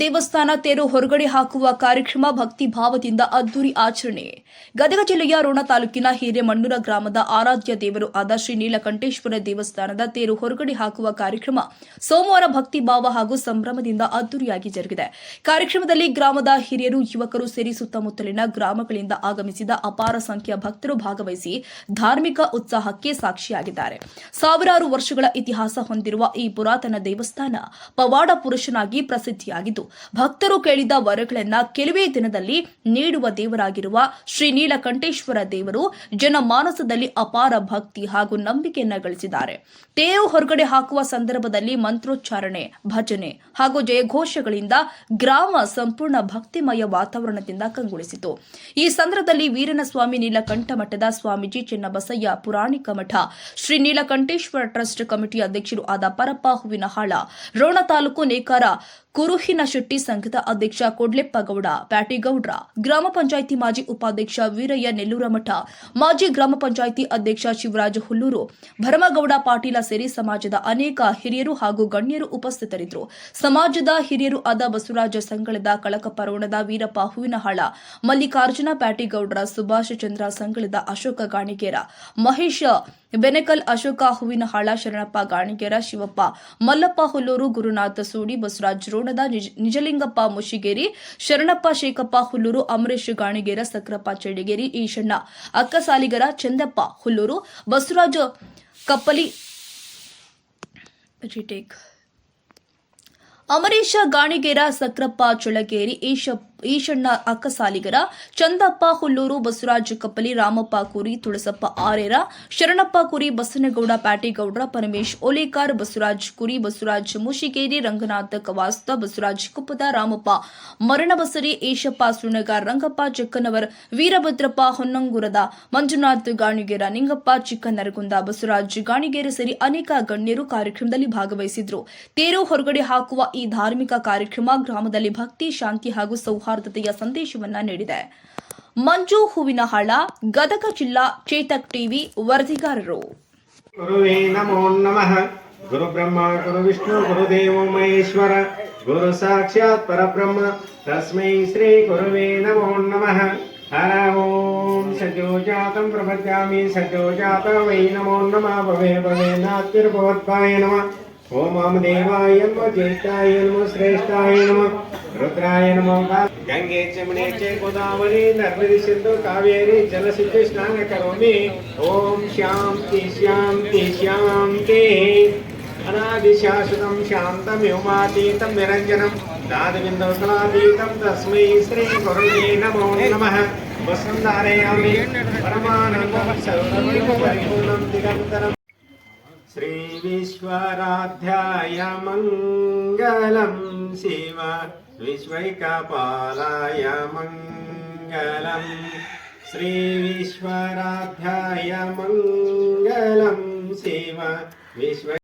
ದೇವಸ್ಥಾನ ತೇರು ಹೊರಗಡೆ ಹಾಕುವ ಕಾರ್ಯಕ್ರಮ ಭಕ್ತಿ ಭಾವದಿಂದ ಅದ್ದೂರಿ ಆಚರಣೆ. ಗದಗ ಜಿಲ್ಲೆಯ ರೋಣ ತಾಲೂಕಿನ ಹಿರೇಮಣ್ಣೂರ ಗ್ರಾಮದ ಆರಾಧ್ಯ ದೇವರು ಆದ ಶ್ರೀ ನೀಲಕಂಠೇಶ್ವರ ದೇವಸ್ಥಾನದ ತೇರು ಹೊರಗಡೆ ಹಾಕುವ ಕಾರ್ಯಕ್ರಮ ಸೋಮವಾರ ಭಕ್ತಿ ಭಾವ ಹಾಗೂ ಸಂಭ್ರಮದಿಂದ ಅದ್ದೂರಿಯಾಗಿ ಜರುಗಿದೆ. ಕಾರ್ಯಕ್ರಮದಲ್ಲಿ ಗ್ರಾಮದ ಹಿರಿಯರು, ಯುವಕರು ಸೇರಿ ಸುತ್ತಮುತ್ತಲಿನ ಗ್ರಾಮಗಳಿಂದ ಆಗಮಿಸಿದ ಅಪಾರ ಸಂಖ್ಯೆಯ ಭಕ್ತರು ಭಾಗವಹಿಸಿ ಧಾರ್ಮಿಕ ಉತ್ಸಾಹಕ್ಕೆ ಸಾಕ್ಷಿಯಾಗಿದ್ದಾರೆ. ಸಾವಿರಾರು ವರ್ಷಗಳ ಇತಿಹಾಸ ಹೊಂದಿರುವ ಈ ಪುರಾತನ ದೇವಸ್ಥಾನ ಪವಾಡ ಪುರುಷನಾಗಿ ಪ್ರಸಿದ್ಧಿಯಾಗಿದ್ದು ಭಕ್ತರು ಕೇಳಿದ ವರಗಳನ್ನ ಕೆಲವೇ ದಿನದಲ್ಲಿ ನೀಡುವ ದೇವರಾಗಿರುವ ಶ್ರೀ ನೀಲಕಂಠೇಶ್ವರ ದೇವರು ಜನಮಾನಸದಲ್ಲಿ ಅಪಾರ ಭಕ್ತಿ ಹಾಗೂ ನಂಬಿಕೆಯನ್ನ ಗಳಿಸಿದ್ದಾರೆ. ತೇರು ಹೊರಗಡೆ ಹಾಕುವ ಸಂದರ್ಭದಲ್ಲಿ ಮಂತ್ರೋಚ್ಚಾರಣೆ, ಭಜನೆ ಹಾಗೂ ಜಯಘೋಷಗಳಿಂದ ಗ್ರಾಮ ಸಂಪೂರ್ಣ ಭಕ್ತಿಮಯ ವಾತಾವರಣದಿಂದ ಕಂಗೊಳಿಸಿತು. ಈ ಸಂದರ್ಭದಲ್ಲಿ ವೀರನ ಸ್ವಾಮಿ ನೀಲಕಂಠ ಮಠದ ಸ್ವಾಮೀಜಿ ಚಿನ್ನಬಸಯ್ಯ ಪುರಾಣಿಕ ಮಠ, ಶ್ರೀ ನೀಲಕಂಠೇಶ್ವರ ಟ್ರಸ್ಟ್ ಕಮಿಟಿ ಅಧ್ಯಕ್ಷರು ಆದ ಪರಪ್ಪ ಹೂವಿನಹಾಳ, ರೋಣ ತಾಲೂಕು ನೇಕಾರ ಕುರುಹಿನ ಶೆಟ್ಟಿ ಸಂಘದ ಅಧ್ಯಕ್ಷ ಕೊಡ್ಲೆಪ್ಪಗೌಡ, ಪ್ಯಾಟಿಗೌಡ್ರ, ಗ್ರಾಮ ಪಂಚಾಯಿತಿ ಮಾಜಿ ಉಪಾಧ್ಯಕ್ಷ ವೀರಯ್ಯ ನೆಲ್ಲೂರಮಠ ಮಾಜಿ ಗ್ರಾಮ ಪಂಚಾಯಿತಿ ಅಧ್ಯಕ್ಷ ಶಿವರಾಜ ಹುಲ್ಲೂರು, ಭರಮಗೌಡ ಪಾಟೀಲ ಸೇರಿ ಸಮಾಜದ ಅನೇಕ ಹಿರಿಯರು ಹಾಗೂ ಗಣ್ಯರು ಉಪಸ್ಥಿತರಿದ್ದರು. ಸಮಾಜದ ಹಿರಿಯರು ಆದ ಬಸವರಾಜ ಸಂಗಳದ ಕಳಕಪ್ಪ ರೋಣದ ವೀರಪ್ಪ ಹೂವಿನಹಾಳ, ಮಲ್ಲಿಕಾರ್ಜುನ ಪ್ಯಾಟಿಗೌಡ್ರ ಸುಭಾಷ್ ಚಂದ್ರ ಸಂಗಳದ ಅಶೋಕ ಗಾಣಿಗೇರ, ಮಹೇಶ್ ಬೆನೆಕಲ್ ಅಶೋಕ ಹೂವಿನಹಾಳ ಶರಣಪ್ಪ ಗಾಣಿಗೆರ, ಶಿವಪ್ಪ ಮಲ್ಲಪ್ಪ ಹುಲ್ಲೂರು, ಗುರುನಾಥ ಸೂಡಿ, ಬಸವರಾಜ್ ರೋಣದ, ನಿಜ- ನಿಜಲಿಂಗಪ್ಪ ಮುಶಿಗೇರಿ ಶರಣಪ್ಪ ಶೇಖಪ್ಪ ಹುಲ್ಲೂರು, ಅಮರೇಶ್ ಗಾಣಿಗೇರ, ಸಕ್ರಪ್ಪ ಚಡಿಗೇರಿ ಈಶಣ್ಣ ಅಕ್ಕಸಾಲಿಗರ, ಚಂದಪ್ಪ ಹುಲ್ಲೂರು, ಬಸವರಾಜ ಕಪ್ಪಲಿ ಅಮರೇಶ ಗಾಣಿಗೇರ, ಸಕ್ರಪ್ಪ ಚೊಳಗೇರಿ ಈಶ ಈಶಣ್ಣ ಅಕ್ಕಸಾಲಿಗರ, ಚಂದಪ್ಪ ಹುಲ್ಲೂರು, ಬಸವರಾಜ ಕಪ್ಪಲಿ, ರಾಮಪ್ಪ ಕುರಿ, ತುಳಸಪ್ಪ ಆರೇರ, ಶರಣಪ್ಪ ಕುರಿ, ಬಸನಗೌಡ ಪ್ಯಾಟೇಗೌಡ್ರ, ಪರಮೇಶ್ ಓಲೇಕಾರ್ ಬಸವರಾಜ್ ಕುರಿ, ಬಸವರಾಜ್ ಮುಶಿಗೇರಿ ರಂಗನಾಥ ಕವಾಸ್ತ, ಬಸವರಾಜ್ ಕುಪ್ಪದ, ರಾಮಪ್ಪ ಮರಣಬಸರಿ ಏಷಪ್ಪ ಸುಣಗಾರ್, ರಂಗಪ್ಪ ಚಕ್ಕನವರ್ ವೀರಭದ್ರಪ್ಪ ಹೊನ್ನಂಗುರದ, ಮಂಜುನಾಥ್ ಗಾಣಿಗೇರ, ನಿಂಗಪ್ಪ ಚಿಕ್ಕನರಗುಂದ, ಬಸವರಾಜ್ ಗಾಣಿಗೇರ ಸೇರಿ ಅನೇಕ ಗಣ್ಯರು ಕಾರ್ಯಕ್ರಮದಲ್ಲಿ ಭಾಗವಹಿಸಿದ್ರು. ತೇರು ಹೊರಗಡೆ ಹಾಕುವ ಈ ಧಾರ್ಮಿಕ ಕಾರ್ಯಕ್ರಮ ಗ್ರಾಮದಲ್ಲಿ ಭಕ್ತಿ, ಶಾಂತಿ ಹಾಗೂ ಸೌಹಾರ್ದತೆಯ ಸಂದೇಶವನ್ನ ನೀಡಿದೆ. ಮಂಜು ಹೂವಿನಹಾಳ, ಗದಗ ಜಿಲ್ಲಾ ಚೇತಕ್ ಟಿವಿ ವರದಿಗಾರರು. ಗುರುವೇ ನಮೋ ನಮಃ. ಗುರು ಬ್ರಹ್ಮ, ಗುರು ವಿಷ್ಣು ಗುರುದೇವ ಮಹೇಶ್ವರ, ಗುರು ಸಾಕ್ಷಾತ್ ಪರಬ್ರಹ್ಮ. ತಸ್ಮೈ ಶ್ರೀ ಗುರುವೇ ನಮೋ ನಮಃ. ಹರ ಓಂ. ಸದ್ಯೋ ಜಾತಂ ಪ್ರಪದ್ಯಾಮಿ ಜಾತ ವೈ ನಮೋ ನಮಃ. ಭವೇ ಭವೇ ನಾತ್ಯರ್ಭವತ್ಪಾಯ ನಮಃ. ಓಂ ಮಾಮ ದೇವಾಯ ನಮ ಜ್ಯೇಷ್ಠಾಯ ನಮ ಶ್ರೇಷ್ಠಾಯ ನಮಃ. రుద్రాయ గంగే చమనే చే గోదావరి నర్మది సింధు కావేరి జల సిద్ధి స్నాన కరోమి. ఓం శాంతి శాంతి శాంతి. అనాది శాశ్వతం శాంతం యోమాతీతం నిరంజనం దాదవిందోకలాతీతం తస్మై శ్రీ గురుణే నమో నమ. వసం ధారయామి. పరమానందం సర్వం పరిపూర్ణం దిగంతరం श्रीविश्वराध्याय विश्वैकपालाय मङ्गलम् श्रीविश्वराध्याय मङ्गलं शिव विश्व